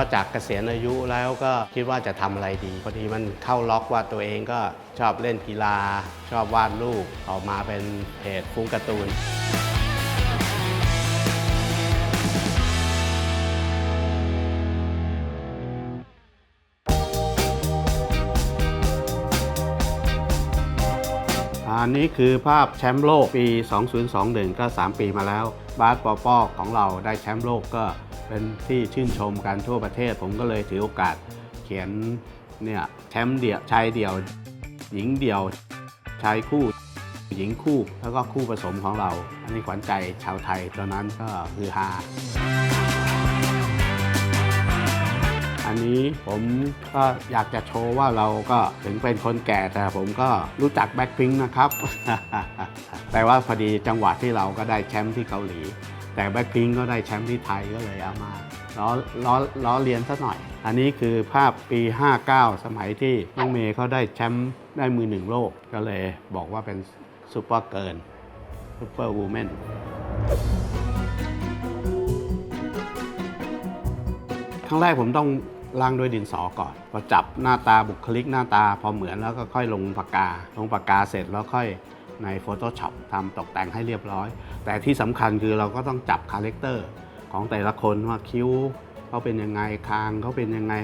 ก็จากเกษียณอายุแล้วก็คิดว่าจะทำอะไรดี พอดีมันเข้าล็อกว่าตัวเองก็ชอบเล่นกีฬา ชอบวาดรูปออกมาเป็นเพจฟุ้งการ์ตูนอันนี้คือภาพแชมป์โลกปี 2021 ก็ 3 ปีมาแล้ว บาสปอปอของเราได้แชมป์โลกก็ เป็นที่ชื่นชมกันทั่วประเทศ ผมก็เลยถือโอกาสเขียนเนี่ยแชมป์เดี่ยวชายเดี่ยว หญิงเดี่ยวชายคู่ หญิงคู่แล้วก็คู่ผสมของเรา อันนี้ขวัญใจชาวไทยตอนนั้นก็คือฮาอันนี้ผมก็อยากจะโชว์ว่าเราก็ถึงเป็นคนแก่แต่ผมก็รู้จักแบ็คพิงนะครับ แต่ว่าพอดีจังหวะที่เราก็ได้แชมป์ที่เกาหลี แต่แบ็คพิงก็ได้แชมป์ที่ไทยก็เลยเอามาล้อล้อล้อเลียนซะหน่อย อันนี้คือภาพปี 59 สมัยที่น้องเมย์เขาได้แชมป์ได้มือหนึ่งโลก ก็เลยบอกว่าเป็นซูเปอร์เกินซูเปอร์วูแมนครั้งแรกผมต้องล้างด้วยดินสอก่อน พอจับหน้าตาบุคลิกหน้าตาพอเหมือนแล้วก็ค่อยลงปากกา ลงปากกาเสร็จแล้วค่อย ใน Photoshop ทำตกแต่งให้เรียบร้อย แต่ที่สำคัญคือเราก็ต้องจับคาแรคเตอร์ของแต่ละคนว่าคิ้วเขาเป็นยังไงคางเขาเป็นยังไง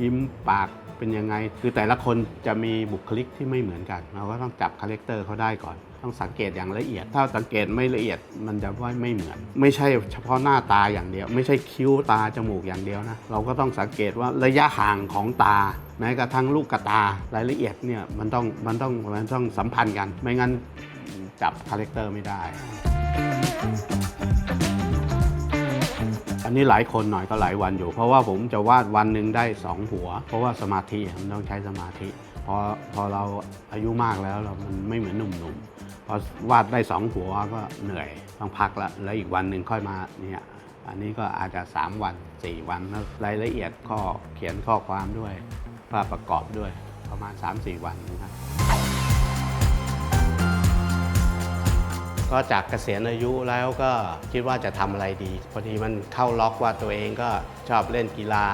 ยิ้มปาก เป็นยังไง คือแต่ละคนจะมีบุคลิกที่ไม่เหมือนกัน เราก็ต้องจับคาแรคเตอร์เขาได้ก่อน ต้องสังเกตอย่างละเอียด ถ้าสังเกตไม่ละเอียดมันจะว่าไม่เหมือน ไม่ใช่เฉพาะหน้าตาอย่างเดียว ไม่ใช่คิ้วตาจมูกอย่างเดียวนะ เราก็ต้องสังเกตว่าระยะห่างของตาแม้กระทั่งลูกกระตารายละเอียดเนี่ยมันต้องมันต้องมันต้องสัมพันธ์กัน ไม่งั้นจับคาแรคเตอร์ไม่ได้ อันนี้หลายคนหน่อยก็หลายวันอยู่ เพราะว่าผมจะวาดวันหนึ่งได้ 2 หัว เพราะว่าสมาธิมันต้องใช้สมาธิพอพอเราอายุมากแล้วเรามันไม่เหมือนหนุ่มๆพอวาดได้2หัวก็เหนื่อยต้องพักละแล้วอีกวันหนึ่งค่อยมาเนี่ยอันนี้ก็อาจจะ 3 วัน 4 วันแล้วรายละเอียดข้อเขียนข้อความด้วยภาพประกอบด้วยประมาณ 3-4 วันนะครับ ก็จากเกษียณอายุแล้วก็คิดว่าจะทำอะไรดี พอดีมันเข้าล็อกว่าตัวเองก็ชอบเล่นกีฬา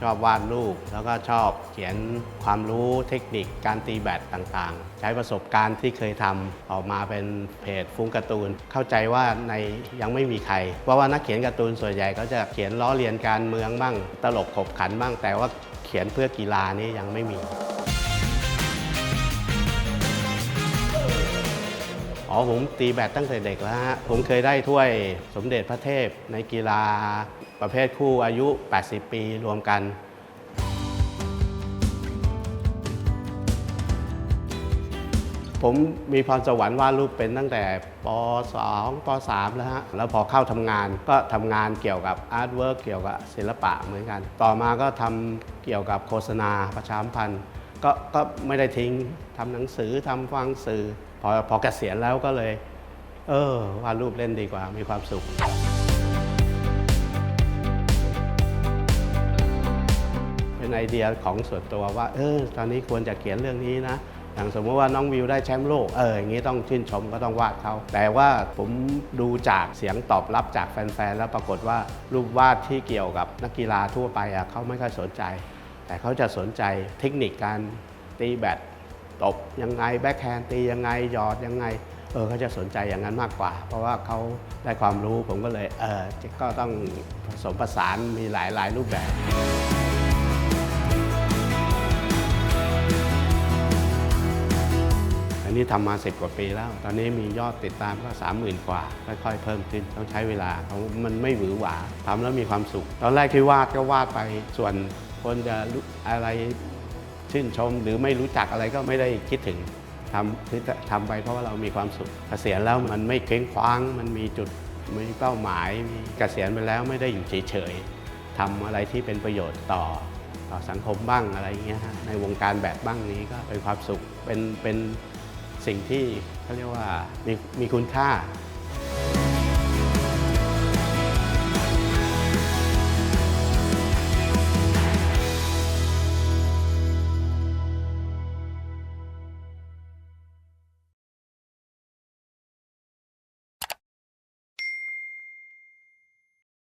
ชอบวาดรูป แล้วก็ชอบเขียนความรู้เทคนิคการตีแบดต่างๆ ใช้ประสบการณ์ที่เคยทำออกมาเป็นเพจฟุ้งการ์ตูน เข้าใจว่าในยังไม่มีใคร เพราะว่านักเขียนการ์ตูนส่วนใหญ่ก็จะเขียนล้อเลียนการเมืองบ้างตลกขบขันบ้างแต่ว่าเขียนเพื่อกีฬานี่ยังไม่มี อ๋อผมตีแบดตั้งแต่เด็กแล้วฮะ ผมเคยได้ถ้วยสมเด็จพระเทพในกีฬาประเภทคู่อายุ 80 ปีรวมกัน ผมมีพรสวรรค์วาดรูปเป็นตั้งแต่ป .2 ป .3 แล้วฮะ แล้วพอเข้าทำงานก็ทำงานเกี่ยวกับอาร์ตเวิร์กเกี่ยวกับศิลปะเหมือนกัน ต่อมาก็ทำเกี่ยวกับโฆษณาประชาสัมพันธ์ก็ก็ไม่ได้ทิ้งทำหนังสือทำฟังสื่อ พอพอเกษียณแล้วก็เลย เออวาดรูปเล่นดีกว่ามีความสุข เป็นไอเดียของส่วนตัวว่า เออ ตอนนี้ควรจะเขียนเรื่องนี้นะอย่างสมมติว่าน้องวิวได้แชมป์โลก เอออย่างนี้ต้องชื่นชมก็ต้องวาดเขา แต่ว่าผมดูจากเสียงตอบรับจากแฟนๆ แล้วปรากฏว่ารูปวาดที่เกี่ยวกับนักกีฬาทั่วไปอะเขาไม่ค่อยสนใจ แต่เขาจะสนใจเทคนิคการตีแบด ตบยังไงแบ็คแฮนด์ตียังไงหยอดยังไงเออเขาจะสนใจอย่างนั้นมากกว่า เพราะว่าเขาได้ความรู้ผมก็เลยเออก็ต้องผสมผสานมีหลายๆรูปแบบ อันนี้ทำมาสิบกว่าปีแล้ว ตอนนี้มียอดติดตามก็สามหมื่นกว่าค่อยๆเพิ่มขึ้นต้องใช้เวลาเพราะมันไม่หวือหวาทำแล้วมีความสุข ตอนแรกที่วาดก็วาดไปส่วนคนจะอะไร ชื่นชม หรือไม่รู้จักอะไรก็ไม่ได้คิดถึงทำคือทำไปเพราะว่าเรามีความสุขเกษียณแล้วมันไม่เคว้งคว้าง มันมีจุดมีเป้าหมายมีเกษียณไปแล้วไม่ได้อยู่เฉยๆทำอะไรที่เป็นประโยชน์ต่อต่อสังคมบ้างอะไรเงี้ยในวงการแบบบ้างนี้ก็เป็นความสุขเป็นเป็นสิ่งที่เขาเรียกว่ามีมีคุณค่า